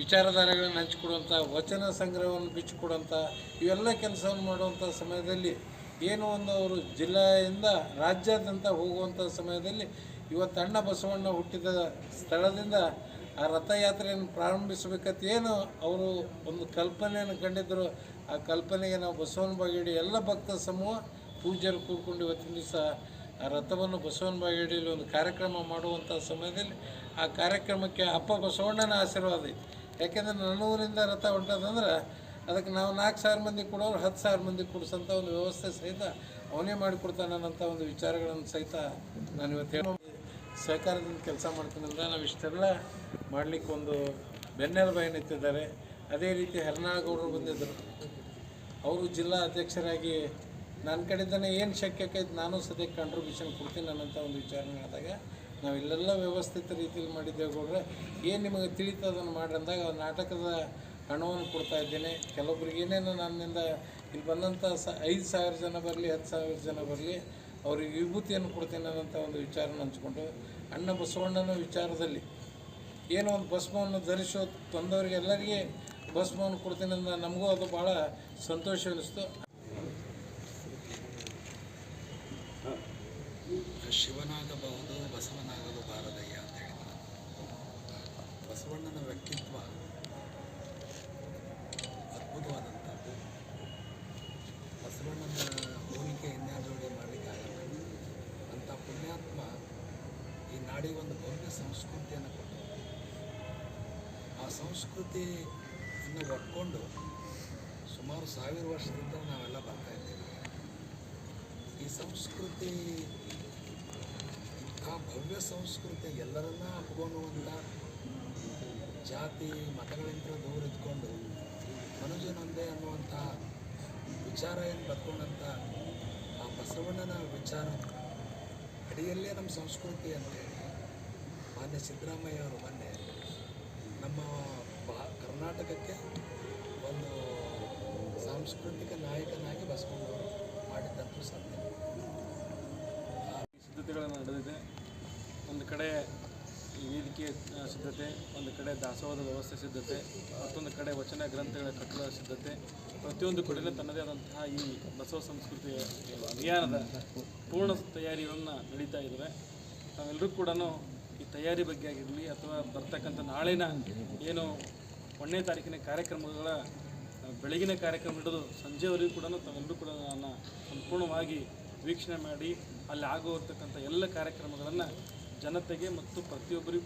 ವಿಚಾರಧಾರೆಗಳನ್ನು ಹಂಚಿಕೊಡುವಂಥ, ವಚನ ಸಂಗ್ರಹವನ್ನು ಬಿಚ್ಚಿಕೊಡುವಂಥ, ಇವೆಲ್ಲ ಕೆಲಸವನ್ನು ಮಾಡುವಂಥ ಸಮಯದಲ್ಲಿ ಏನು ಒಂದು ಅವರು ಜಿಲ್ಲೆಯಿಂದ ರಾಜ್ಯಾದ್ಯಂತ ಹೋಗುವಂಥ ಸಮಯದಲ್ಲಿ ಇವತ್ತು ಅಣ್ಣ ಬಸವಣ್ಣ ಹುಟ್ಟಿದ ಸ್ಥಳದಿಂದ ಆ ರಥಯಾತ್ರೆಯನ್ನು ಪ್ರಾರಂಭಿಸಬೇಕಂತ ಏನು ಅವರು ಒಂದು ಕಲ್ಪನೆಯನ್ನು ಕಂಡಿದ್ದರು. ಆ ಕಲ್ಪನೆಗೆ ನಾವು ಬಸವನ ಬಾಗೇಡಿ ಎಲ್ಲ ಭಕ್ತ ಸಮೂಹ ಪೂಜ್ಯರು ಕೂಡ್ಕೊಂಡು ಇವತ್ತಿನ ದಿವಸ ಆ ರಥವನ್ನು ಬಸವನ ಬಾಗೇಡಿಯಲ್ಲಿ ಒಂದು ಕಾರ್ಯಕ್ರಮ ಮಾಡುವಂಥ ಸಮಯದಲ್ಲಿ ಆ ಕಾರ್ಯಕ್ರಮಕ್ಕೆ ಅಪ್ಪ ಬಸವಣ್ಣನ ಆಶೀರ್ವಾದ ಐತಿ. ಯಾಕೆಂದ್ರೆ ನನ್ನ ಊರಿಂದ ರಥ ಹೊಂಟದಂದ್ರೆ ಅದಕ್ಕೆ ನಾವು ನಾಲ್ಕು ಸಾವಿರ ಮಂದಿ ಕೊಡೋರು, ಹತ್ತು ಸಾವಿರ ಮಂದಿ ಕೊಡಿಸೋಂಥ ಒಂದು ವ್ಯವಸ್ಥೆ ಸಹಿತ ಅವನೇ ಮಾಡಿಕೊಡ್ತಾನೆ ಅನ್ನೋಂಥ ಒಂದು ವಿಚಾರಗಳನ್ನು ಸಹಿತ ನಾನು ಇವತ್ತು ಹೇಳೋ ಸಹಕಾರದಿಂದ ಕೆಲಸ ಮಾಡ್ತೀನಿ ಅಂದ್ರೆ ನಾವು ಇಷ್ಟೆಲ್ಲ ಮಾಡಲಿಕ್ಕೆ ಒಂದು ಬೆನ್ನೆಲುಬಾಯಿ ನಿಂತಿದ್ದಾರೆ ಅದೇ ರೀತಿ ಹರ್ನಾಳಗೌಡರು ಬಂದಿದ್ದರು. ಅವರು ಜಿಲ್ಲಾ ಅಧ್ಯಕ್ಷರಾಗಿ ನನ್ನ ಕಡೆಯಿಂದನೇ ಏನು ಶಕ್ಯಕ್ಕೆ ನಾನು ಸದ್ಯಕ್ಕೆ ಕಾಂಟ್ರಿಬ್ಯೂಷನ್ ಕೊಡ್ತೀನಿ ಅನ್ನೋಂಥ ಒಂದು ವಿಚಾರ ಮಾಡಿದಾಗ ನಾವು ಇಲ್ಲೆಲ್ಲ ವ್ಯವಸ್ಥಿತ ರೀತಿಯಲ್ಲಿ ಮಾಡಿದ್ದೇವೆ ಗೌಡ್ರೆ. ಏನು ನಿಮಗೆ ತಿಳಿತು ಅದನ್ನು ಮಾಡಿ ಅಂದಾಗ ನಾಟಕದ ಹಣವನ್ನು ಕೊಡ್ತಾ ಇದ್ದೇನೆ. ಕೆಲವೊಬ್ರಿಗೆ ಏನೇನು ನನ್ನಿಂದ ಇಲ್ಲಿ ಬಂದಂಥ ಸ ಐದು ಸಾವಿರ ಜನ ಬರಲಿ, ಹತ್ತು ಸಾವಿರ ಜನ ಬರಲಿ, ಅವ್ರಿಗೆ ವಿಭೂತಿಯನ್ನು ಕೊಡ್ತೀನಿ ಅನ್ನೋಂಥ ಒಂದು ವಿಚಾರನ ಹಂಚ್ಕೊಂಡು, ಅಣ್ಣ ಬಸವಣ್ಣನ ವಿಚಾರದಲ್ಲಿ ಏನೋ ಒಂದು ಭಸ್ಮವನ್ನು ಧರಿಸೋ ತಂದವರಿಗೆ ಎಲ್ಲರಿಗೆ ಭಸ್ಮವನ್ನು ಕೊಡ್ತೀನಿ ಅಂತ ನಮಗೂ ಅದು ಭಾಳ ಸಂತೋಷ ಅನ್ನಿಸ್ತು ಶಿವನಾಗಬಹುದು, ಬಸವನಾಗಲು ಬಾರದಯ್ಯ ಅಂತ ಹೇಳಿದ್ರು. ಬಸವಣ್ಣನ ವ್ಯಕ್ತಿತ್ವ ಅದ್ಭುತವಾದಂಥದ್ದು. ಬಸವಣ್ಣನ ಹೋಲಿಕೆ ಇನ್ಯಾವುದರೊಳಗೆ ಮಾಡಲಿಕ್ಕಾಗಲ್ಲ. ಅಂಥ ಪುಣ್ಯಾತ್ಮ ಈ ನಾಡಿಗೆ ಒಂದು ಭವ್ಯ ಸಂಸ್ಕೃತಿಯನ್ನು ಕೊಟ್ಟು ಆ ಸಂಸ್ಕೃತಿಯನ್ನು ಒಟ್ಕೊಂಡು ಸುಮಾರು ಸಾವಿರ ವರ್ಷದಿಂದ ನಾವೆಲ್ಲ ಬರ್ತಾ ಇದ್ದೇವೆ. ಈ ಸಂಸ್ಕೃತಿ ಆ ಭವ್ಯ ಸಂಸ್ಕೃತಿ ಎಲ್ಲರನ್ನ ಅಪ್ಕೊಳ್ಳುವಂಥ ಜಾತಿ, ಮತಗಳಿಂದ ದೂರ ಇದ್ಕೊಂಡು ಮನುಜನೊಂದೇ ಅನ್ನುವಂಥ ವಿಚಾರ ಏನು ಬದ್ಕೊಂಡಂಥ ಆ ಬಸವಣ್ಣನ ವಿಚಾರ ಅಡಿಯಲ್ಲೇ ನಮ್ಮ ಸಂಸ್ಕೃತಿ ಅಂತೇಳಿ ಮಾನ್ಯ ಸಿದ್ದರಾಮಯ್ಯ ಅವರು ಮೊನ್ನೆ ನಮ್ಮ ಬಾ ಕರ್ನಾಟಕಕ್ಕೆ ಒಂದು ಸಾಂಸ್ಕೃತಿಕ ನಾಯಕನಾಗಿ ಬಸವಣ್ಣವರು ಮಾಡಿದ್ದಂತೂ ಸತ್ಯ ಸಿದ್ಧತೆಗಳನ್ನು ನಡೆದಿದೆ. ಒಂದು ಕಡೆ ವೇದಿಕೆ ಸಿದ್ಧತೆ, ಒಂದು ಕಡೆ ದಾಸೋಹದ ವ್ಯವಸ್ಥೆ ಸಿದ್ಧತೆ, ಮತ್ತೊಂದು ಕಡೆ ವಚನ ಗ್ರಂಥಗಳ ಕಟ್ಟಡ ಸಿದ್ಧತೆ, ಪ್ರತಿಯೊಂದು ಕಡೆಯಲ್ಲೂ ತನ್ನದೇ ಆದಂತಹ ಈ ಬಸವ ಸಂಸ್ಕೃತಿಯ ಅಭಿಯಾನದ ಪೂರ್ಣ ತಯಾರಿಗಳನ್ನು ನಡೀತಾ ಇದ್ದಾವೆ ನಾವೆಲ್ಲರೂ ಕೂಡ ಈ ತಯಾರಿ ಬಗ್ಗೆ ಆಗಿರಲಿ ಅಥವಾ ಬರ್ತಕ್ಕಂಥ ನಾಳಿನ ಏನು ಒಂದನೇ ತಾರೀಕಿನ ಕಾರ್ಯಕ್ರಮಗಳ ಬೆಳಗಿನ ಕಾರ್ಯಕ್ರಮ ಹಿಡಿದು ಸಂಜೆವರೆಗೂ ಕೂಡ ತಾವೆಲ್ಲರೂ ಕೂಡ ನಾನು ಸಂಪೂರ್ಣವಾಗಿ ವೀಕ್ಷಣೆ ಮಾಡಿ, ಅಲ್ಲಿ ಆಗುವಂತಕ್ಕಂಥ ಎಲ್ಲ ಕಾರ್ಯಕ್ರಮಗಳನ್ನು ಜನತೆಗೆ ಮತ್ತು ಪ್ರತಿಯೊಬ್ಬರಿಗೂ